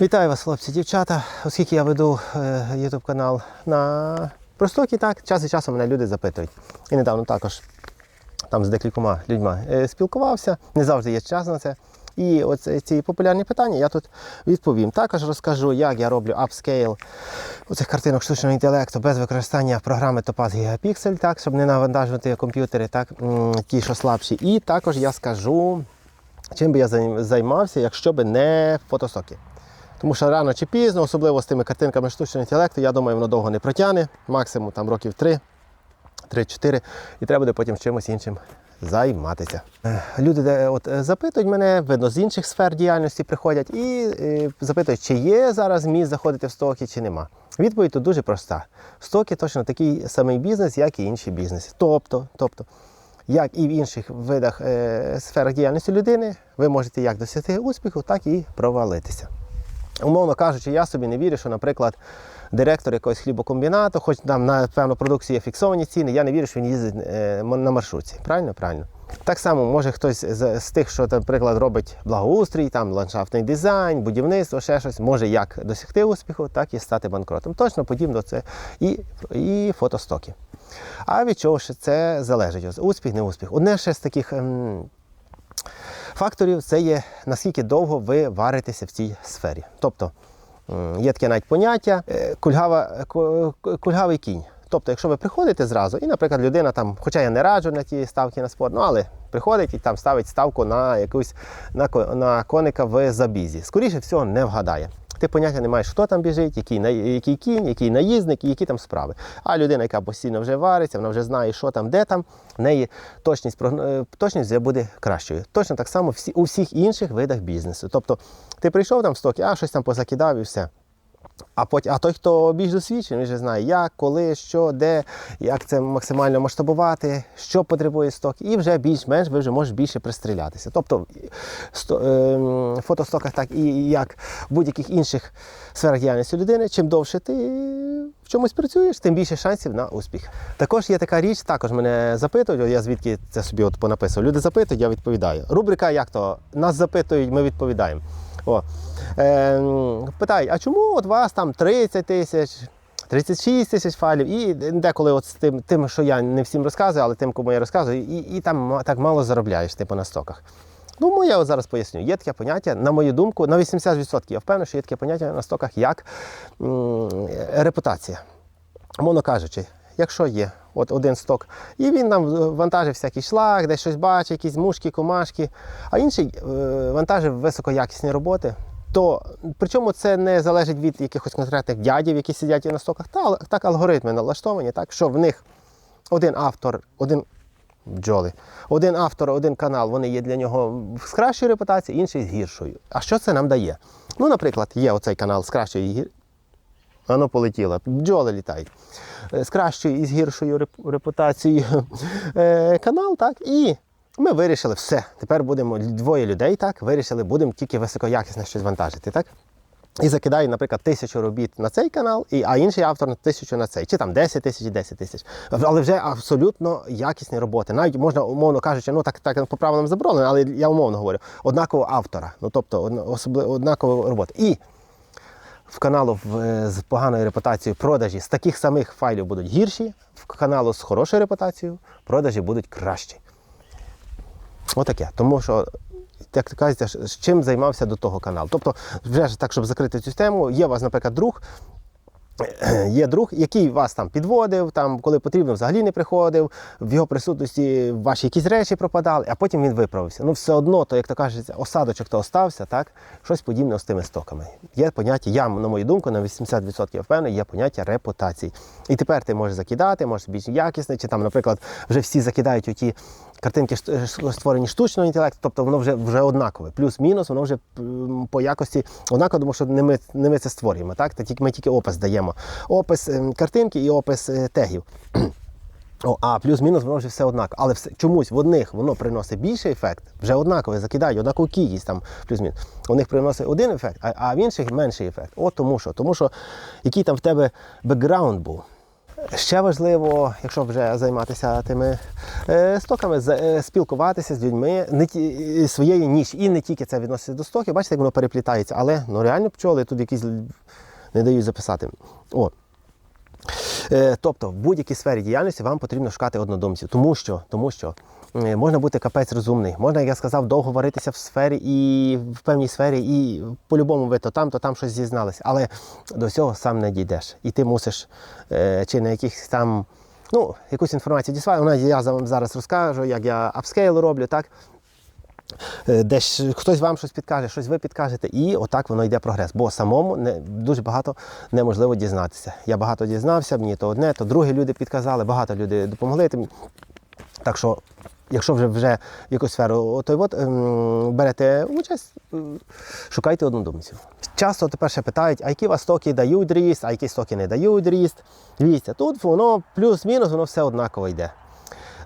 Вітаю вас, хлопці, дівчата. Оскільки я веду е, YouTube канал на простокі, так, час від часу мене люди запитують. І недавно також там з декількома людьми е, спілкувався, не завжди є час на це. І оце ці популярні питання я тут відповім. Також розкажу, як я роблю апскейл оцих картинок штучного інтелекту без використання програми Topaz Gigapixel, так, щоб не навантажувати комп'ютери, так, ті, що слабші. І також я скажу, чим би я займався, якщо би не фотостоки. Тому що рано чи пізно, особливо з тими картинками штучного інтелекту, я думаю, воно довго не протягне, максимум там років 3, 3-4, і треба буде потім чимось іншим займатися. Люди от, е, запитують мене, видно, з інших сфер діяльності приходять і е, запитують, чи є зараз зміст заходити в стоки, чи нема. Відповідь тут дуже проста. Стоки точно такий самий бізнес, як і інші бізнеси. Тобто, тобто, як і в інших видах е, сферах діяльності людини, ви можете як досягти успіху, так і провалитися. Умовно кажучи, я собі не вірю, що, наприклад, директор якогось хлібокомбінату, хоч там на певну продукцію є фіксовані ціни, я не вірю, що він їздить е, на маршрутці. Правильно? Правильно. Так само може хтось з, тих, що, наприклад, робить благоустрій, там ландшафтний дизайн, будівництво, ще щось, може як досягти успіху, так і стати банкротом. Точно подібно це і, і фотостоки. А від чого ж це залежить? Успіх, не успіх. Одне ще з таких. ем, факторів це є наскільки довго ви варитеся в цій сфері. Тобто є таке навіть поняття е, кульгава, ку- ку- кульгавий кінь. Тобто, якщо ви приходите зразу, і, наприклад, людина там, хоча я не раджу на ті ставки на спорт, ну але приходить і там ставить ставку на якусь на, на коника в забізі. Скоріше всього, не вгадає. Ти поняття не маєш, хто там біжить, який, на- який кінь, який наїзник і які там справи. А людина, яка постійно вже вариться, вона вже знає, що там, де там, в неї точність, е, точність буде кращою. Точно так само всі, у всіх інших видах бізнесу. Тобто ти прийшов там в стоки, а щось там позакидав і все. А потім, а той, хто більш досвідчений, він вже знає, як, коли, що, де, як це максимально масштабувати, що потребує сток, і вже більш-менш ви вже можете більше пристрілятися. Тобто в фотостоках, так і як в будь-яких інших сферах діяльності людини, чим довше ти в чомусь працюєш, тим більше шансів на успіх. Також є така річ, також мене запитують, я звідки це собі от понаписував. Люди запитують, я відповідаю. Рубрика як то? Нас запитують, ми відповідаємо. О. Е, питай, а чому от вас там 30 тисяч, 36 тисяч файлів, і деколи от з тим, тим, що я не всім розказую, але тим, кому я розказую, і, і там так мало заробляєш типу, на стоках. Ну, я от зараз поясню. Є таке поняття, на мою думку, на 80% я впевнений, що є таке поняття на стоках як м, репутація. Мовно кажучи, якщо є от один сток, і він нам вантажить всякий шлак, десь щось бачить, якісь мушки, комашки, а інший е, вантажив високоякісні роботи, то причому це не залежить від якихось конкретних дядів, які сидять на стоках, та, так алгоритми налаштовані, так, що в них один автор, один бджоли, один автор, один канал, вони є для нього з кращою репутацією, інший з гіршою. А що це нам дає? Ну, наприклад, є оцей канал з кращою Воно полетіло. Бджоли літають. Е, З кращою і з гіршою репутацією е, канал, так? І ми вирішили все. Тепер будемо двоє людей, так, вирішили, будемо тільки високоякісне щось вантажити, так? І закидаю, наприклад, тисячу робіт на цей канал, і, а інший автор на тисячу на цей, чи там 10 тисяч, 10 тисяч. Але вже абсолютно якісні роботи. Навіть можна, умовно кажучи, ну так, так по правилам заборонено, але я умовно говорю, однакового автора, ну тобто особливо однакової роботи. І в каналу е, з поганою репутацією продажі з таких самих файлів будуть гірші, в каналу з хорошою репутацією продажі будуть кращі. Отаке. Тому що, як кажеться, з чим займався до того канал. Тобто, вже так, щоб закрити цю тему, є у вас, наприклад, друг. Є друг, який вас там підводив, там, коли потрібно, взагалі не приходив, в його присутності ваші якісь речі пропадали, а потім він виправився. Ну, все одно, то, як то кажеться, осадочок то остався, так? Щось подібне з тими стоками. Є поняття, я, на мою думку, на 80% впевнений, є поняття репутації. І тепер ти можеш закидати, можеш більш якісне, чи там, наприклад, вже всі закидають оті картинки створені штучного інтелекту, тобто воно вже, вже однакове. Плюс-мінус, воно вже по якості однаково, тому що не ми, не ми це створюємо. Так? Та тільки ми тільки опис даємо. Опис ем, картинки і опис е, тегів. О, а плюс-мінус воно вже все однаково. Але все, чомусь в одних воно приносить більший ефект, вже однакове закидають, однакову кількість там плюс-мінус. У них приносить один ефект, а, а в інших менший ефект. От тому що. Тому що який там в тебе бекграунд був. Ще важливо, якщо вже займатися тими е, стоками, е, спілкуватися з людьми не е, своєї ніч. І не тільки це відноситься до стоків, бачите, як воно переплітається, але ну, реально пчоли тут якісь не дають записати. О. Е, Тобто, в будь-якій сфері діяльності вам потрібно шукати однодумців, тому що, тому що е, можна бути капець розумний, можна, як я сказав, довго варитися в сфері і в певній сфері, і по-любому ви то там, то там щось зізналися. Але до всього сам не дійдеш. І ти мусиш е, чи на якихось там. Ну, якусь інформацію діставати. Вона я вам зараз розкажу, як я апскейл роблю, так? Е, Десь хтось вам щось підкаже, щось ви підкажете, і отак воно йде прогрес. Бо самому не, дуже багато неможливо дізнатися. Я багато дізнався, мені то одне, то друге люди підказали, багато людей допомогли. Так що, якщо вже вже якусь сферу той от, ем, берете участь, е, шукайте однодумців. Часто тепер ще питають, а які вас стоки дають ріст, а які стоки не дають ріст. Дивіться, тут воно плюс-мінус, воно все однаково йде.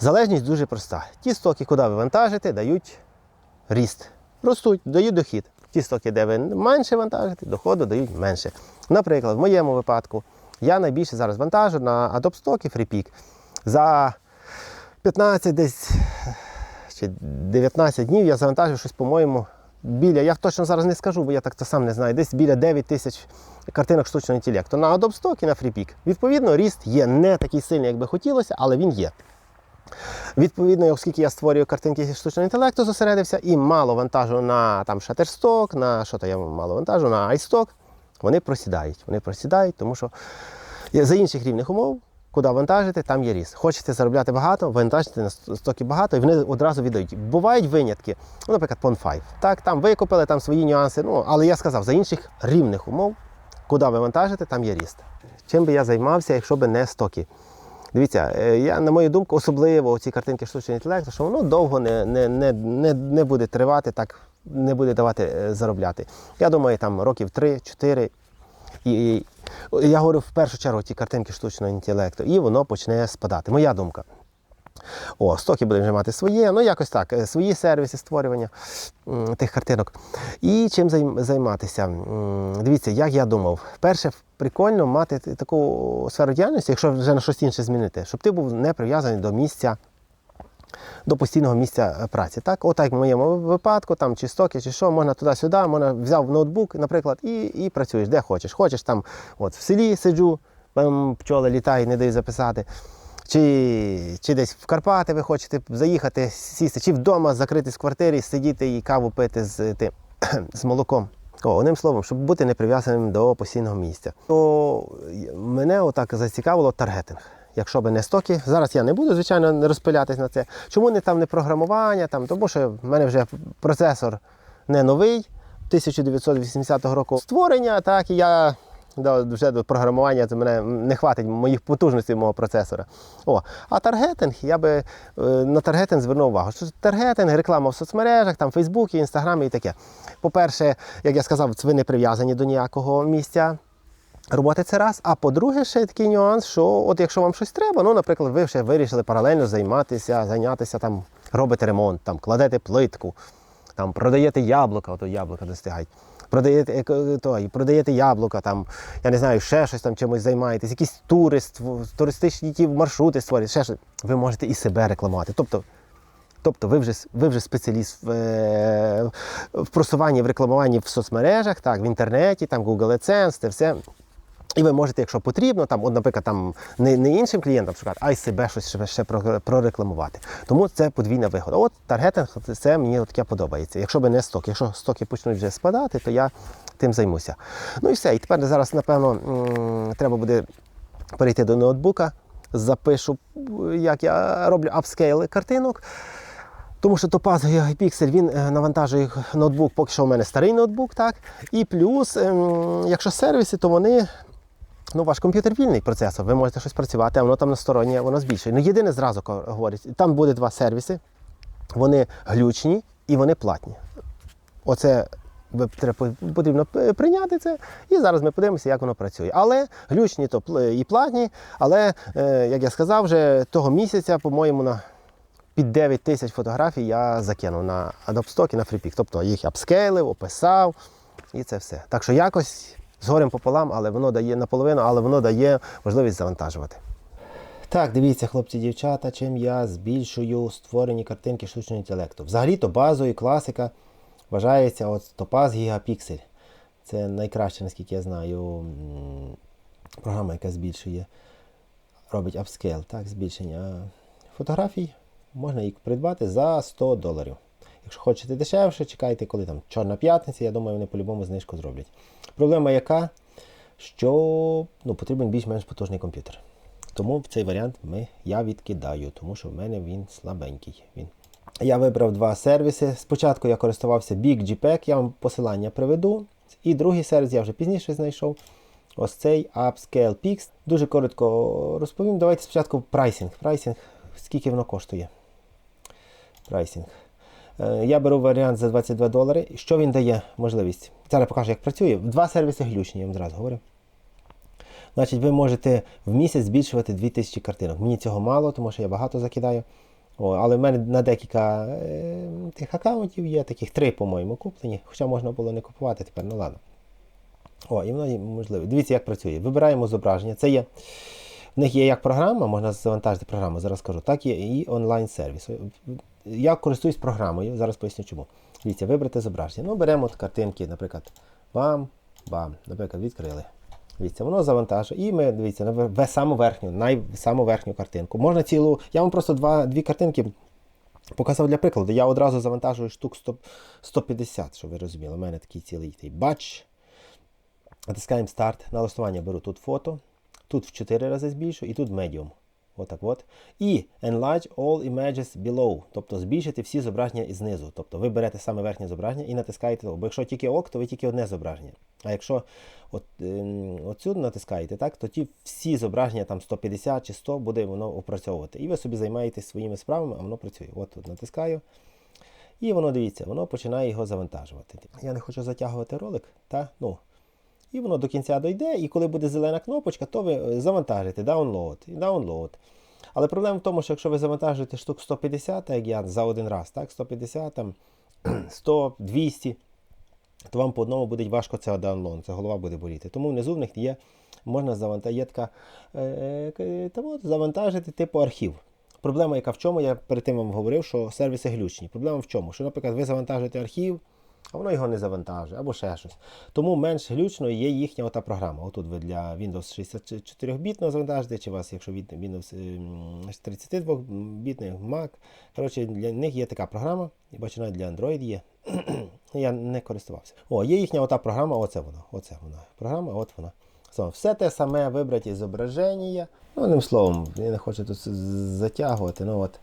Залежність дуже проста. Ті стоки, куди ви вантажите, дають ріст. Ростуть, дають дохід. Ті стоки, де ви менше вантажите, доходу дають менше. Наприклад, в моєму випадку я найбільше зараз вантажу на Adobe Stock і FreePick. За 15 десь чи 19 днів я завантажив щось, по-моєму, біля, я точно зараз не скажу, бо я так то сам не знаю, десь біля 9 тисяч картинок штучного інтелекту на Adobe Stock і на FreePick. Відповідно, ріст є не такий сильний, як би хотілося, але він є. Відповідно, оскільки я створюю картинки зі штучного інтелекту, зосередився і мало вантажу на там Shutterstock, на що то я мало вантажу, на iStock, вони просідають. Вони просідають, тому що за інших рівних умов, куди вантажити, там є ріст. Хочете заробляти багато, вантажите на стоки багато, і вони одразу віддають. Бувають винятки, ну, наприклад, Pon5. Так, там викупили там свої нюанси, ну, але я сказав, за інших рівних умов, куди ви вантажите, там є ріст. Чим би я займався, якщо б не стоки? Дивіться, е, я, на мою думку, особливо ці картинки штучного інтелекту, що воно довго не, не, не, не, не буде тривати, так не буде давати е, заробляти. Я думаю, там років 3-4. І, і я говорю в першу чергу ті картинки штучного інтелекту, і воно почне спадати. Моя думка. О, стоки будемо вже мати своє, ну якось так, е, свої сервіси створювання тих картинок. І чим займатися? Дивіться, як я думав, перше, прикольно мати таку сферу діяльності, якщо вже на щось інше змінити, щоб ти був не прив'язаний до місця. До постійного місця е, праці. Так, отак в моєму випадку, там чи стоки, чи що, можна туди-сюди, можна взяв ноутбук, наприклад, і, і працюєш де хочеш. Хочеш там, от в селі сиджу, пчоли літають, не дають записати. Чи, чи десь в Карпати ви хочете заїхати, сісти, чи вдома закритись в квартирі, сидіти і каву пити з тим з молоком. О, одним словом, щоб бути не прив'язаним до постійного місця. То мене отак зацікавило таргетинг. Якщо би не стоки, зараз я не буду, звичайно, не розпилятись на це. Чому не там не програмування? Там, тому що в мене вже процесор не новий, 1980 року створення, так, і я до, вже до програмування це мене не хватить моїх потужностей мого процесора. О, а таргетинг, я би е, на таргетинг звернув увагу. Що таргетинг, реклама в соцмережах, там Фейсбуці, Інстаграмі і таке. По-перше, як я сказав, ви не прив'язані до ніякого місця. Роботи це раз. А по-друге, ще такий нюанс, що от якщо вам щось треба, ну, наприклад, ви ще вирішили паралельно займатися, зайнятися там, робите ремонт, там, кладете плитку, там, продаєте яблука, ото яблука достигають. Продаєте, еко- той, продаєте яблука, там, я не знаю, ще щось там чимось займаєтесь, якісь тури, туристичні ті маршрути створюєте, ще щось. Ви можете і себе рекламувати. Тобто, Тобто ви вже, ви вже спеціаліст в, е, в просуванні, в рекламуванні в соцмережах, так, в інтернеті, там Google AdSense, це все. І ви можете, якщо потрібно, там, от, наприклад, там, не, не іншим клієнтам шукати, а й себе щось ще, прорекламувати. Тому це подвійна вигода. От таргетинг, це мені таке подобається. Якщо би не сток, якщо стоки почнуть вже спадати, то я тим займуся. Ну і все. І тепер зараз, напевно, треба буде перейти до ноутбука, запишу, як я роблю апскейли картинок. Тому що Topaz Gigapixel, він е, навантажує ноутбук, поки що у мене старий ноутбук, так. І плюс, ем, якщо сервіси, то вони. Ну, ваш комп'ютер вільний процесор, ви можете щось працювати, а воно там на стороні, воно збільшує. Ну, єдине зразу говорить, там буде два сервіси, вони глючні і вони платні. Оце потрібно прийняти це, і зараз ми подивимося, як воно працює. Але глючні то і платні, але, е, як я сказав, вже того місяця, по-моєму, на під 9 тисяч фотографій я закинув на Adobe Stock і на FreePic. Тобто їх апскейлив, описав і це все. Так що якось з горем пополам, але воно дає наполовину, але воно дає можливість завантажувати. Так, дивіться, хлопці, дівчата, чим я збільшую створені картинки штучного інтелекту. Взагалі-то базою класика вважається от Topaz Gigapixel. Це найкраще, наскільки я знаю, програма, яка збільшує, робить апскейл, так, збільшення фотографій. Можна їх придбати за 100 доларів. Якщо хочете дешевше, чекайте, коли там Чорна п'ятниця, я думаю, вони по-любому знижку зроблять. Проблема яка? Що ну, потрібен більш-менш потужний комп'ютер. Тому цей варіант ми, я відкидаю, тому що в мене він слабенький. Він. Я вибрав два сервіси. Спочатку я користувався BigGPEG, я вам посилання приведу. І другий сервіс я вже пізніше знайшов. Ось цей Upscale Pix. Дуже коротко розповім. Давайте спочатку прайсинг. Прайсинг, скільки воно коштує. Прайсинг. Е, Я беру варіант за 22 долари. Що він дає можливість? Зараз покажу, як працює. Два сервіси глючні, я вам зразу говорю. Значить, ви можете в місяць збільшувати 2000 картинок. Мені цього мало, тому що я багато закидаю. О, але в мене на декілька е, тих аккаунтів є, таких три, по-моєму, куплені. Хоча можна було не купувати тепер, ну ладно. О, і воно можливо. Дивіться, як працює. Вибираємо зображення. Це є. В них є як програма, можна завантажити програму, зараз скажу, так є і онлайн-сервіс. Я користуюсь програмою, зараз поясню чому. Дивіться, вибрати зображення. Ну, беремо от картинки, наприклад, бам, бам, наприклад, відкрили. Дивіться, воно завантажує. І ми дивіться на саму верхню, най, саму верхню картинку. Можна цілу. Я вам просто два, дві картинки показав для прикладу. Я одразу завантажую штук 100, 150, щоб ви розуміли. У мене такий цілий бач. Натискаємо старт. Налаштування беру тут фото. Тут в 4 рази збільшу і тут medium. Отак от. І enlarge all images below. Тобто збільшити всі зображення і знизу. Тобто ви берете саме верхнє зображення і натискаєте. Бо якщо тільки ок, то ви тільки одне зображення. А якщо от, ем, оцю натискаєте, так, то ті всі зображення там 150 чи 100 буде воно опрацьовувати. І ви собі займаєтесь своїми справами, а воно працює. От тут натискаю. І воно дивіться, воно починає його завантажувати. Я не хочу затягувати ролик, та ну. І воно до кінця дойде, і коли буде зелена кнопочка, то ви е, завантажите download і download. Але проблема в тому, що якщо ви завантажуєте штук 150, як я за один раз, так, 150, там, 100, 200, то вам по одному буде важко це download, це голова буде боліти. Тому внизу в них є, можна завантажити, є така, е, завантажити типу архів. Проблема, яка в чому, я перед тим вам говорив, що сервіси глючні. Проблема в чому? Що, наприклад, ви завантажуєте архів, а воно його не завантажує, або ще щось. Тому менш глючною є їхня ота програма. Отут ви для Windows 64-бітного завантажите, чи у вас, якщо Windows ем, 32-бітний Mac. Коротше, для них є така програма, і бачу, навіть для Android є. Я не користувався. О, є їхня ота програма, оце вона. Оце вона. Програма, от вона. Все, те саме вибраті зображення. Ну, одним словом, я не хочу тут затягувати. Ну, от.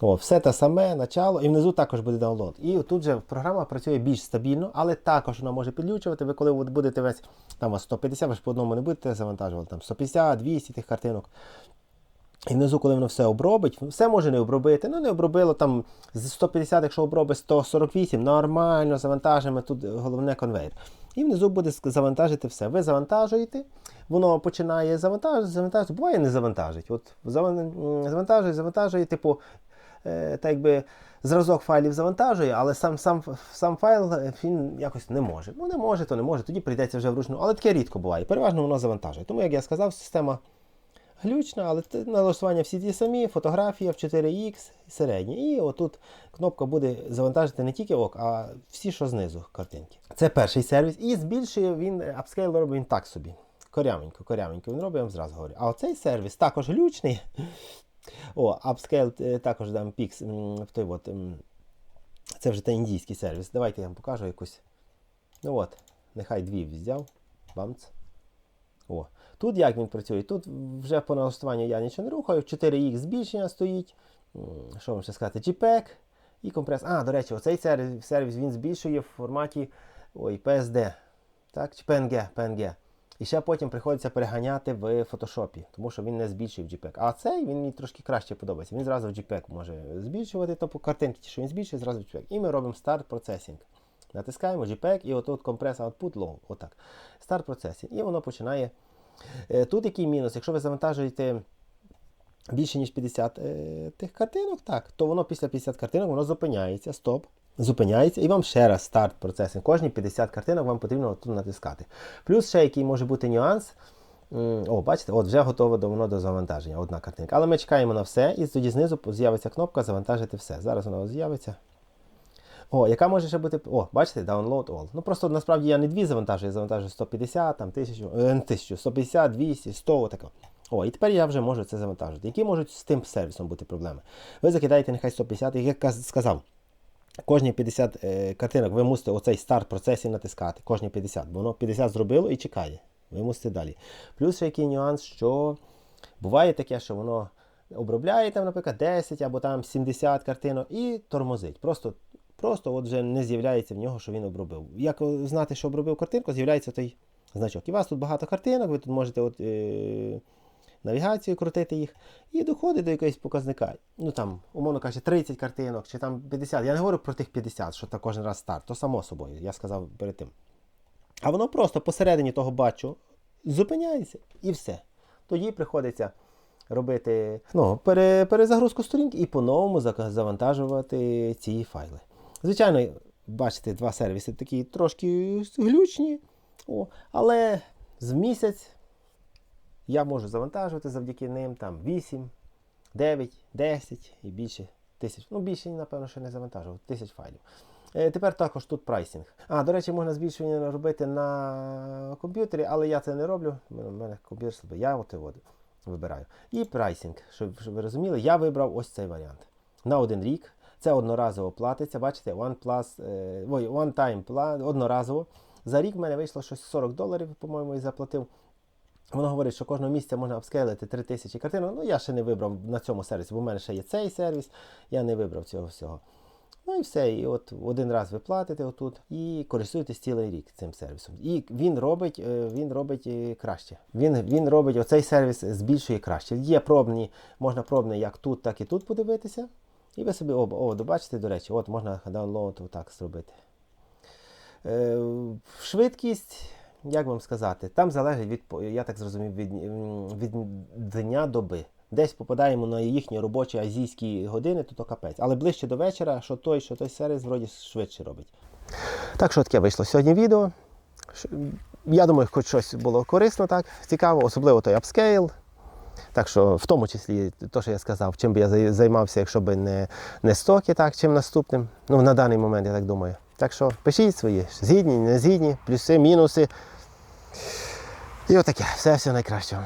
О, все те саме, начало, і внизу також буде download. І тут же програма працює більш стабільно, але також вона може підключувати. Ви коли будете весь там у вас 150, ви ж по одному не будете завантажувати, там 150, 200 тих картинок. І внизу, коли воно все обробить, все може не обробити. Ну, не обробило там з 150, якщо обробить 148, нормально завантажимо. Тут головне конвейер. І внизу буде завантажити все. Ви завантажуєте, воно починає завантажувати, завантажувати, буває не завантажить. От завантажує, завантажує, типу, так якби зразок файлів завантажує, але сам, сам, сам файл е, він якось не може. Ну, не може, то не може, тоді прийдеться вже вручну. Але таке рідко буває. Переважно воно завантажує. Тому, як я сказав, система глючна, але налаштування всі ті самі, фотографія в 4X середня. І отут кнопка буде завантажити не тільки ок, а всі, що знизу картинки. Це перший сервіс. І збільшує він апскейл робить він так собі. Корявенько, корявенько він робить, я вам зразу говорю. А оцей сервіс також глючний. О, Upscale е, також дам Pix. в той от, Це вже той індійський сервіс. Давайте я вам покажу якусь. Ну от, нехай дві взяв. Бамц. О. Тут як він працює? Тут вже по налаштуванню я нічого не рухаю. 4X збільшення стоїть. Що вам ще сказати? JPEG і компрес. А, до речі, оцей сервіс він збільшує в форматі ой, PSD. Так, чи PNG, PNG. І ще потім приходиться переганяти в фотошопі, тому що він не збільшує в JPEG. А цей він мені трошки краще подобається. Він зразу в JPEG може збільшувати, тобто картинки, що він збільшує, зразу в JPEG. І ми робимо Start Processing. Натискаємо JPEG і отут Compress Output Low. Отак. Start Processing. І воно починає. Е, Тут який мінус? Якщо ви завантажуєте більше, ніж 50 е, тих картинок, так, то воно після 50 картинок воно зупиняється, стоп, зупиняється, і вам ще раз старт процесу. Кожні 50 картинок вам потрібно тут натискати. Плюс ще який може бути нюанс. О, бачите, от вже готово до воно до завантаження. Одна картинка. Але ми чекаємо на все, і тоді знизу з'явиться кнопка Завантажити все. Зараз вона з'явиться. О, яка може ще бути. О, бачите, download all. Ну просто насправді я не дві завантажую, я завантажую 150, там 1000, е, 1000, 150, 200, 100, отако. О, і тепер я вже можу це завантажити. Які можуть з тим сервісом бути проблеми? Ви закидаєте нехай 150, як я сказав. Кожні 50 е, картинок ви мусите оцей старт процесів натискати. Кожні 50, бо воно 50 зробило і чекає. Ви мусите далі. Плюс який нюанс, що буває таке, що воно обробляє там, наприклад, 10 або там 70 картинок і тормозить. Просто, просто от вже не з'являється в нього, що він обробив. Як знати, що обробив картинку, з'являється той значок. І у вас тут багато картинок, ви тут можете от, е, навігацію крутити їх, і доходить до якогось показника. Ну там, умовно кажучи, 30 картинок чи там 50. Я не говорю про тих 50, що так кожен раз старт, то само собою, я сказав перед тим. А воно просто посередині того бачу зупиняється і все. Тоді приходиться робити ну, пере, перезагрузку сторінки і по-новому завантажувати ці файли. Звичайно, бачите, два сервіси такі трошки глючні, о, але з місяць я можу завантажувати завдяки ним там 8, 9, 10 і більше тисяч. Ну, більше, напевно, ще не завантажував, тисяч файлів. Е, Тепер також тут прайсинг. А, до речі, можна збільшення робити на комп'ютері, але я це не роблю. У мене- комп'ютер слабий, я от, от вибираю. І прайсинг, щоб, щоб ви розуміли, я вибрав ось цей варіант. На один рік. Це одноразово платиться. Бачите, one plus, е, ой, one time одноразово. За рік в мене вийшло щось 40 доларів, по-моєму, і заплатив. Воно говорить, що кожного місяця можна апскейлити 3000 картин. Ну, я ще не вибрав на цьому сервісі, бо в мене ще є цей сервіс, я не вибрав цього всього. Ну і все. І от один раз ви платите отут і користуєтесь цілий рік цим сервісом. І він робить, е, він робить е, краще. Він, він робить оцей сервіс збільшує краще. Є пробні, можна пробний як тут, так і тут подивитися. І ви собі оба, о, добачите, до речі, от можна download отак зробити. Е, швидкість, як вам сказати, там залежить від, я так зрозумів, від, від дня доби. Десь попадаємо на їхні робочі азійські години, то то капець. Але ближче до вечора, що той, що той сервіс вроді швидше робить. Так що таке вийшло сьогодні відео. Я думаю, хоч щось було корисно, так, цікаво, особливо той апскейл. Так що, в тому числі, те, що я сказав, чим би я займався, якщо б не, не стоки, так, чим наступним. Ну, на даний момент, я так думаю. Так що пишіть свої згідні, не згідні, плюси, мінуси. І отаке. Все, все найкращого.